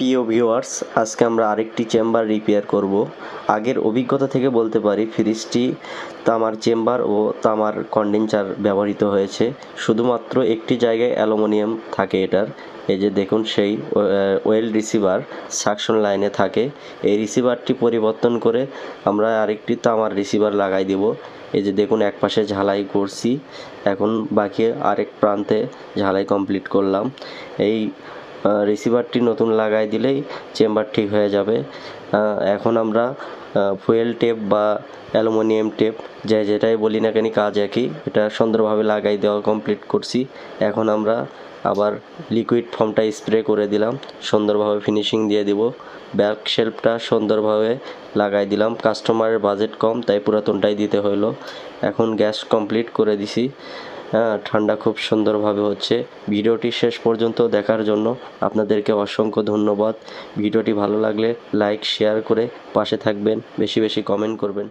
প্রিয় ভিউয়ার্স, আজকে আমরা আরেকটি চেম্বার রিপেয়ার করব। আগের অভিজ্ঞতা থেকে বলতে পারি, ফ্রিজটি তামার চেম্বার ও তামার কন্ডেন্সার ব্যবহৃত হয়েছে। শুধুমাত্র একটি জায়গায় অ্যালুমিনিয়াম থাকে এটার। এই যে দেখুন, সেই ওয়েল রিসিভার সাকশন লাইনে থাকে। এই রিসিভারটি পরিবর্তন করে আমরা আরেকটি তামার রিসিভার লাগাই দেব। এই যে দেখুন, এক পাশে ঝালাই করছি। এখন বাকি আরেক প্রান্তে ঝালাই কমপ্লিট করলাম। এই রিসিভারটি নতুন লাগাই দিলেই চেম্বার ঠিক হয়ে যাবে। এখন আমরা ফুয়েল টেপ বা অ্যালুমিনিয়াম টেপ যে যেটাই বলি না কেন কাজ একই, এটা সুন্দরভাবে লাগাই দেওয়া কমপ্লিট করছি। এখন আমরা আবার লিকুইড ফর্মটা স্প্রে করে দিলাম, সুন্দরভাবে ফিনিশিং দিয়ে দিব। ব্যাক শেলফটা সুন্দরভাবে লাগাই দিলাম কাস্টমারের বাজেট কম, তাই পুরাতনটাই দিতে হলো এখন গ্যাস কমপ্লিট করে দিছি। ঠান্ডা খুব সুন্দরভাবে হচ্ছে। ভিডিওটি শেষ পর্যন্ত দেখার জন্য আপনাদেরকে অসংখ্য ধন্যবাদ। ভিডিওটি ভালো লাগলে লাইক, শেয়ার করে পাশে থাকবেন, বেশি বেশি কমেন্ট করবেন।